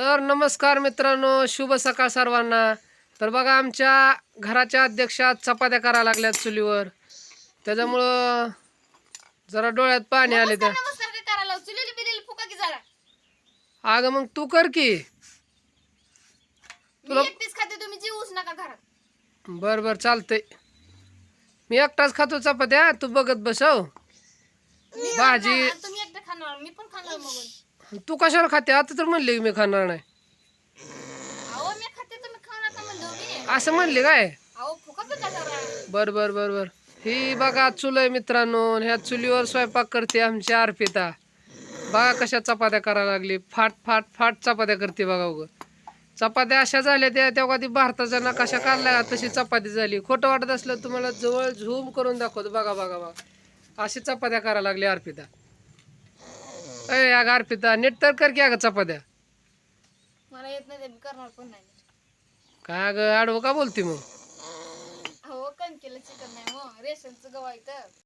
तर नमस्कार मित्रांनो शुभ सकाळ सर्वांना. तर बघा आमच्या घराच्या अध्यक्षात चपात्या करायला लागल्यात चुलीवर. त्याच्यामुळं जरा डोळ्यात पाणी आले तर. अगं मग तू कर की. घरात. बर बर चालतंय. मी एकटाच खातो चपात्या तू बघत बसव मी भाजी खाणार, तुम्ही एकटं खाणार मी पण खाणार मग. तू कशाला खाते? आता तर म्हणले मी खाणार नाही. अहो मी खाते तुम्ही खाऊ नका म्हणलो मी. असं म्हणले काय? अहो जरा. बर बर बर बर. ही बघा चुल आहे मित्रांनो आणि ह्या चुलीवर स्वयंपाक करते आमची अर्पिता. बघा कशा चपात्या करायला लागली. फाट फाट फाट चपात्या करते बघा उगं. चपात्या अशा झाल्या त्या तेव्हा ती भारताचा नकाशा काढला तशी चपाती झाली. खोटं वाटत असलं तुम्हाला जवळ झूम करून दाखवतो. बघा बघा बघा. अशी चपात्या करायला लागली अर्पिता. अय अगं अर्पिता नीट तर कर की अगं चपात्या. मला येत नाही ते मी करणार पण नाही. काय अगं आडवं का बोलते मग? अहो कणकेला चिकन नाही मग रेशनचं गव्हा इथं